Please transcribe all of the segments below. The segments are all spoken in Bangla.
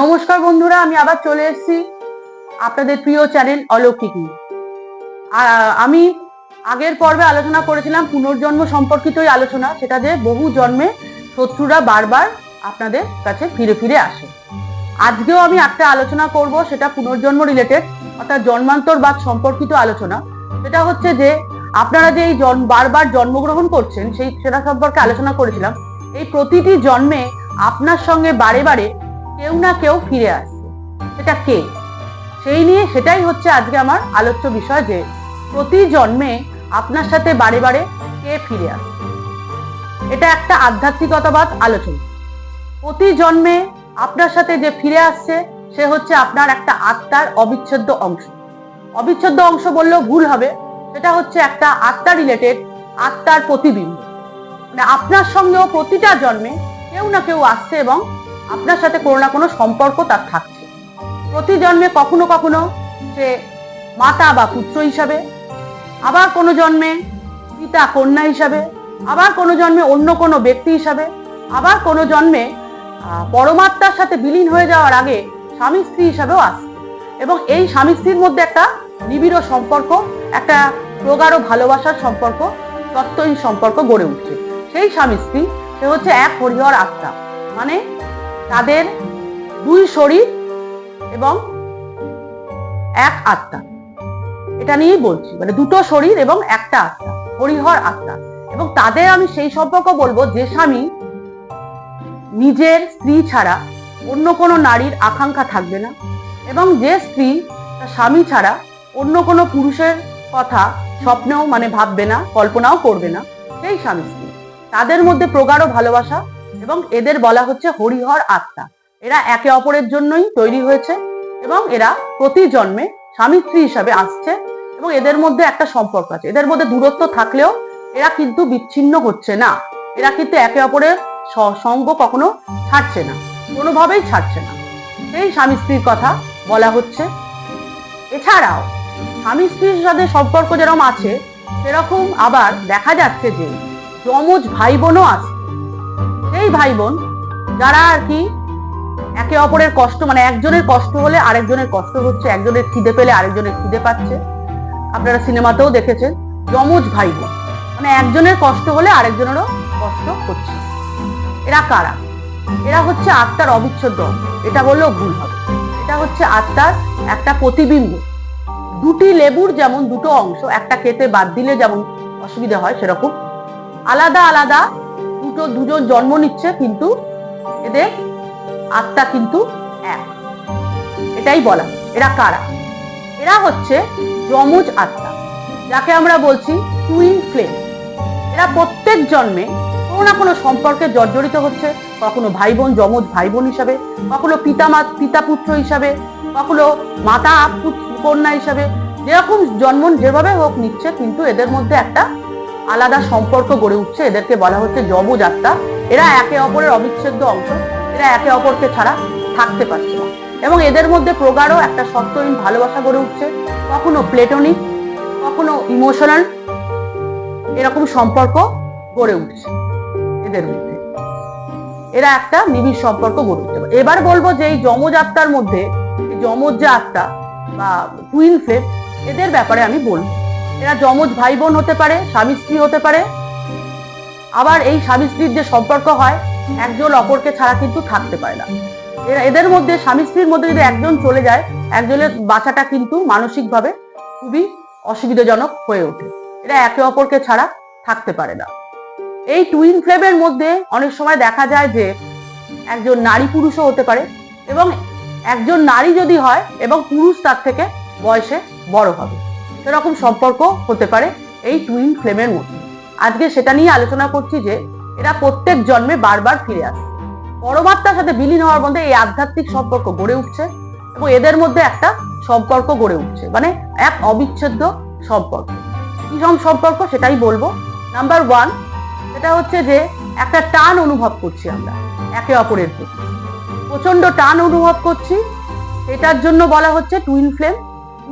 নমস্কার বন্ধুরা, আমি আবার চলে এসেছি আপনাদের প্রিয় চ্যানেল অলৌকিক আমি আগের পর্বে আলোচনা করেছিলাম পুনর্জন্ম সম্পর্কিতই আলোচনা, সেটা যে বহু জন্মে শত্রুরা বারবার আপনাদের কাছে ফিরে ফিরে আসে। আজকেও আমি একটা আলোচনা করব, সেটা পুনর্জন্ম রিলেটেড অর্থাৎ জন্মান্তরবাদ সম্পর্কিত আলোচনা। সেটা হচ্ছে যে, আপনারা যে এই বারবার জন্মগ্রহণ করছেন, সেই, সেটা সম্পর্কে আলোচনা করেছিলাম। এই প্রতিটি জন্মে আপনার সঙ্গে বারে বারে কেউ না কেউ ফিরে আসছে সেটা কে? সেই নিয়ে সেটাই হচ্ছে আজকে আমার আলোচ্য বিষয় যে প্রতি জন্মে আপনার সাথে বারে বারে কে ফিরে আসে এটা একটা আধ্যাত্মিকতাবাদ আলোচনা। প্রতি জন্মে আপনার সাথে যে ফিরে আসছে, সে হচ্ছে আপনার একটা আত্মার অবিচ্ছেদ্য অংশ। অবিচ্ছেদ্য অংশ বললেও ভুল হবে, সেটা হচ্ছে একটা আত্মা রিলেটেড আত্মার প্রতিবিম্ব। মানে আপনার সঙ্গেও প্রতিটা জন্মে কেউ না কেউ আসছে এবং আপনার সাথে কোনো না কোনো সম্পর্ক তার থাকছে। প্রতি জন্মে কখনো কখনো সে মাতা বা পুত্র হিসাবে, আবার কোনো জন্মে পিতা, কন্যা হিসাবে, আবার কোনো জন্মে অন্য কোনো ব্যক্তি হিসাবে, আবার কোনো জন্মে পরমাত্মার সাথে বিলীন হয়ে যাওয়ার আগে স্বামী স্ত্রী হিসাবেও আসছে এবং এই স্বামী স্ত্রীর মধ্যে একটা নিবিড় সম্পর্ক, একটা প্রগাঢ় ভালোবাসার সম্পর্ক সত্যহীন সম্পর্ক গড়ে উঠছে। সেই স্বামী স্ত্রী, সে হচ্ছে এক হরিহর আত্মা। মানে তাদের দুই শরীর এবং এক আত্মা। এটা নিয়েই বলছি মানে দুটো শরীর এবং একটা আত্মা, হরিহর আত্মা। এবং তাদের আমি সেই সম্পর্ক বলব যে স্বামী নিজের স্ত্রী ছাড়া অন্য কোনো নারীর আকাঙ্ক্ষা থাকবে না এবং যে স্ত্রী তার স্বামী ছাড়া অন্য কোনো পুরুষের কথা স্বপ্নেও মানে ভাববে না, কল্পনাও করবে না, সেই স্বামী স্ত্রী। তাদের মধ্যে প্রগাঢ় ভালোবাসা এবং এদের বলা হচ্ছে হরিহর আত্মা। এরা একে অপরের জন্যই তৈরি হয়েছে এবং এরা প্রতি জন্মে স্বামী স্ত্রী হিসাবে আসছে এবং এদের মধ্যে একটা সম্পর্ক আছে। এদের মধ্যে দূরত্ব থাকলেও এরা কিন্তু বিচ্ছিন্ন হচ্ছে না। এরা কিন্তু একে অপরের সঙ্গ কখনো ছাড়ছে না, কোনোভাবেই ছাড়ছে না। সেই স্বামী স্ত্রীর কথা বলা হচ্ছে। এছাড়াও স্বামী স্ত্রীর সাথে সম্পর্ক যেরকম আছে, সেরকম আবার দেখা যাচ্ছে যে যমজ ভাই বোনও আছে। সেই ভাই বোন যারা আর কি একে অপরের কষ্ট মানে একজনের কষ্ট হলে আরেকজনের কষ্ট হচ্ছে, একজনের খিদে পেলে আরেকজনের খিদে পাচ্ছে। আপনারা সিনেমাতেও দেখেছেন, যমজ ভাই বোন মানে একজনের কষ্ট হলে আরেকজনেরও কষ্ট হচ্ছে। এরা কারা? এরা হচ্ছে আত্মার অবিচ্ছেদ্য, এটা বললেও ভুল হবে। এটা হচ্ছে আত্মার একটা প্রতিবিম্ব। দুটি লেবুর যেমন দুটো অংশ, একটা কেটে বাদ দিলে যেমন অসুবিধা হয় সেরকম, আলাদা আলাদা দুটো দুজন জন্ম নিচ্ছে কিন্তু এদের আত্মা কিন্তু এক। এটাই বলা। এরা কারা? এরা হচ্ছে যমজ আত্মা, যাকে আমরা বলছি টুইন ফ্লেম এরা প্রত্যেক জন্মে কোনো না কোনো সম্পর্কে জর্জরিত হচ্ছে, কখনো ভাই বোন যমজ ভাই বোন হিসাবে, কখনো পিতা মা পিতা পুত্র হিসাবে, কখনো মাতা কন্যা হিসাবে। যেরকম জন্ম যেভাবে হোক নিচ্ছে, কিন্তু এদের মধ্যে একটা আলাদা সম্পর্ক গড়ে উঠছে, এদেরকে বলা হচ্ছে আত্মা এরা একে অপরের অবিচ্ছেদ্য অংশ, এরা একে অপরকে ছাড়া থাকতে পারছে না। এবং এদের মধ্যে প্রগাঢ় একটা সত্যহীন ভালোবাসা গড়ে উঠছে। কখনো প্লেটনিক, কখনো ইমোশনাল, এরকম সম্পর্ক গড়ে উঠছে এদের মধ্যে। এরা একটা নিবিড় সম্পর্ক গড়ে উঠতে পারে। এবার বলব যে এই যমজ আত্মার মধ্যে যমজ যে আত্মা বা টুইন এদের ব্যাপারে আমি বলব। এরা যমজ ভাই বোন হতে পারে স্বামী স্ত্রী হতে পারে। আবার এই স্বামী স্ত্রীর যে সম্পর্ক হয়, একজন অপরকে ছাড়া কিন্তু থাকতে পারে না। এরা এদের মধ্যে স্বামী স্ত্রীর মধ্যে যদি একজন চলে যায়, একজনের বাঁচাটা কিন্তু মানসিকভাবে খুবই অসুবিধাজনক হয়ে ওঠে। এরা একে অপরকে ছাড়া থাকতে পারে না। এই টুইন ফ্লেমের মধ্যে অনেক সময় দেখা যায় যে, একজন নারী পুরুষও হতে পারে এবং একজন নারী যদি হয় এবং পুরুষ তার থেকে বয়সে বড় হবে। সেরকম সম্পর্ক হতে পারে এই টুইন ফ্লেমের মধ্যে। আজকে সেটা নিয়ে আলোচনা করছি যে এরা প্রত্যেক জন্মে বারবার ফিরে আসে। পরমাত্মার সাথে বিলীন হওয়ার মধ্যে এই আধ্যাত্মিক সম্পর্ক গড়ে উঠছে এবং এদের মধ্যে একটা সম্পর্ক গড়ে উঠছে মানে এক অবিচ্ছেদ্য সম্পর্ক। কি সম্পর্ক সেটাই বলব। নাম্বার ওয়ান সেটা হচ্ছে যে একটা টান অনুভব করছি আমরা একে অপরের প্রতি। প্রচণ্ড টান অনুভব করছি এটার জন্য বলা হচ্ছে টুইন ফ্লেম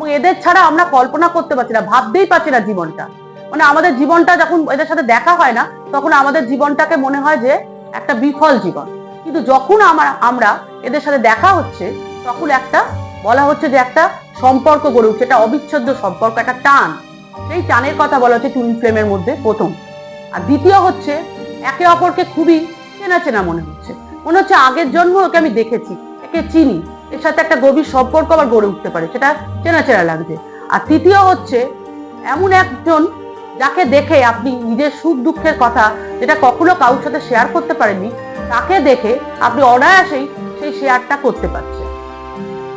এদের ছাড়া আমরা কল্পনা করতে পারছি না, ভাবতেই পারছি না জীবনটা। মানে আমাদের জীবনটা যখন এদের সাথে দেখা হয় না, তখন আমাদের জীবনটাকে মনে হয় যে একটা বিফল জীবন। কিন্তু যখন আমার, আমরা এদের সাথে দেখা হচ্ছে, তখন একটা, বলা হচ্ছে যে একটা সম্পর্ক গড়ে উঠছে, একটা অবিচ্ছেদ্য সম্পর্ক, একটা টান। সেই টানের কথা বলা হচ্ছে টুইন ফ্লেমের মধ্যে প্রথম। আর দ্বিতীয় হচ্ছে, একে অপরকে খুবই চেনা চেনা মনে হচ্ছে। মনে হচ্ছে আগের জন্ম ওকে আমি দেখেছি, একে চিনি। এর সাথে একটা গভীর সম্পর্ক আবার গড়ে উঠতে পারে, সেটা চেনা চেনা লাগছে। আর তৃতীয় হচ্ছে, এমন একজন যাকে দেখে আপনি নিজের সুখ দুঃখের কথা যেটা কখনো কারোর সাথে শেয়ার করতে পারেননি, তাকে দেখে আপনি অনায়াসেই সেই শেয়ারটা করতে পারছেন।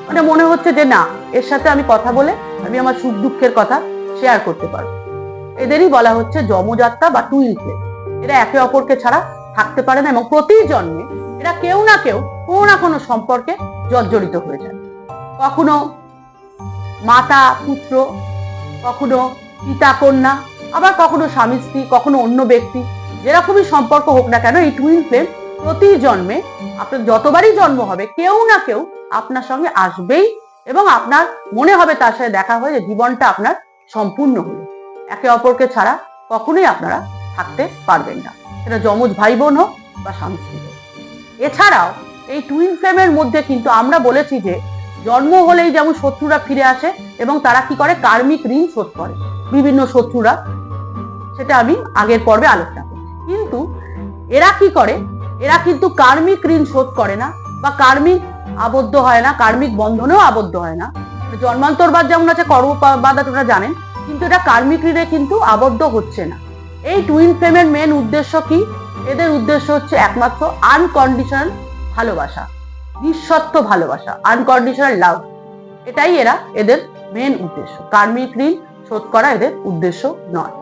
মানে মনে হচ্ছে যে না, এর সাথে আমি কথা বলে আমি আমার সুখ দুঃখের কথা শেয়ার করতে পারব। এদেরই বলা হচ্ছে জমযাত্রা বা টুইন ফ্লেম। এরা একে অপরকে ছাড়া থাকতে পারে না এবং প্রতি জন্মে এরা কেউ না কেউ কোনো না কোনো সম্পর্কে জর্জরিত হয়ে যায়। কখনো মাতা, পুত্র, কখনো পিতা, কন্যা, আবার কখনো স্বামী, স্ত্রী, কখনো অন্য ব্যক্তি, যেরকমই সম্পর্ক হোক না কেন, এই টুইন ফ্লেম প্রতি জন্মে আপনার যতবারই জন্ম হবে, কেউ না কেউ আপনার সঙ্গে আসবেই এবং আপনার মনে হবে তার সাথে দেখা হয়ে যে জীবনটা আপনার সম্পূর্ণ হলো। একে অপরকে ছাড়া কখনোই আপনারা থাকতে পারবেন না। সেটা যমজ ভাই বোন হোক বা স্বামী স্ত্রী হোক। এছাড়াও এই টুইন ফ্লেমের মধ্যে কিন্তু আমরা বলেছি যে জন্ম হলেই যেমন শত্রুরা ফিরে আসে এবং তারা কি করে? কার্মিক ঋণ শোধ করে। বিভিন্ন শত্রুরা। সেটা আমি আগের পর্বে আলোচনা করি কিন্তু এরা কি করে? এরা কিন্তু কার্মিক ঋণ শোধ করে না বা কার্মিক আবদ্ধ হয় না, কার্মিক বন্ধনেও আবদ্ধ হয় না। জন্মান্তরবাদ যেমন আছে, কর্মবাদ আপনারা জানেন। কিন্তু এটা কার্মিক ঋণে কিন্তু আবদ্ধ হচ্ছে না। এই টুইন ফ্লেমের মেন উদ্দেশ্য কি? এদের উদ্দেশ্য হচ্ছে একমাত্র আনকন্ডিশনাল ভালোবাসা নিঃশর্ত ভালোবাসা আনকন্ডিশনাল লাভ এটাই এরা এদের মেন উদ্দেশ্য। কার্মিক ঋণ শোধ করা এদের উদ্দেশ্য নয়।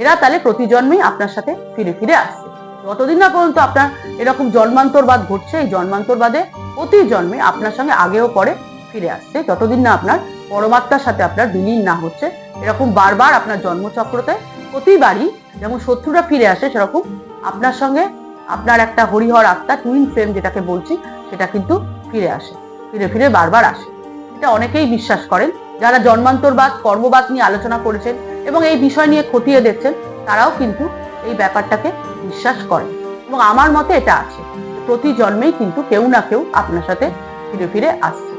এরা তাহলে প্রতি জন্মেই আপনার সাথে ফিরে ফিরে আসছে। যতদিন না পর্যন্ত আপনার এরকম জন্মান্তরবাদ ঘটছে, এই জন্মান্তরবাদে প্রতি জন্মে আপনার সঙ্গে আগেও পরে ফিরে আসছে। যতদিন না আপনার পরমাত্মার সাথে আপনার বিলীন না হচ্ছে, এরকম বারবার আপনার জন্মচক্রতে প্রতিবারই যেমন শত্রুরা ফিরে আসে, সেরকম আপনার সঙ্গে আপনার একটা হরিহর আত্মা টুইন ফ্লেম যেটাকে বলছি, সেটা কিন্তু ফিরে আসে। ফিরে ফিরে বারবার আসে। এটা অনেকেই বিশ্বাস করেন, যারা জন্মান্তরবাদ, কর্মবাদ নিয়ে আলোচনা করেছেন এবং এই বিষয় নিয়ে খতিয়ে দেখছেন, তারাও কিন্তু এই ব্যাপারটাকে বিশ্বাস করেন। এবং আমার মতে এটা আছে। প্রতি জন্মেই কিন্তু কেউ না কেউ আপনার সাথে ফিরে ফিরে আসছে।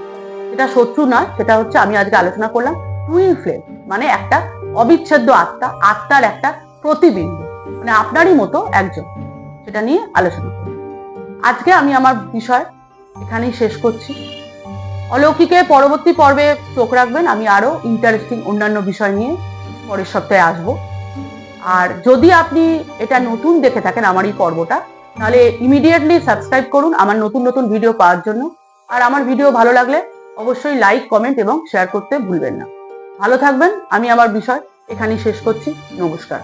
এটা শত্রু নয়, সেটা হচ্ছে আমি আজকে আলোচনা করলাম টুইন ফ্লেম মানে একটা অবিচ্ছেদ্য আত্মা, আত্মার একটা প্রতিবিম্ব। মানে আপনারই মতো একজন। সেটা নিয়ে আলোচনা করব। আজকে আমি আমার বিষয় এখানেই শেষ করছি। অলৌকিকে পরবর্তী পর্বে চোখ রাখবেন, আমি আরও ইন্টারেস্টিং অন্যান্য বিষয় নিয়ে পরের সপ্তাহে আসব। আর যদি আপনি এটা নতুন দেখে থাকেন আমার এই পর্বটা, তাহলে ইমিডিয়েটলি সাবস্ক্রাইব করুন আমার নতুন নতুন ভিডিও পাওয়ার জন্য। আর আমার ভিডিও ভালো লাগলে অবশ্যই লাইক কমেন্ট এবং শেয়ার করতে ভুলবেন না। ভালো থাকবেন, আমি আমার বিষয় এখানেই শেষ করছি। নমস্কার।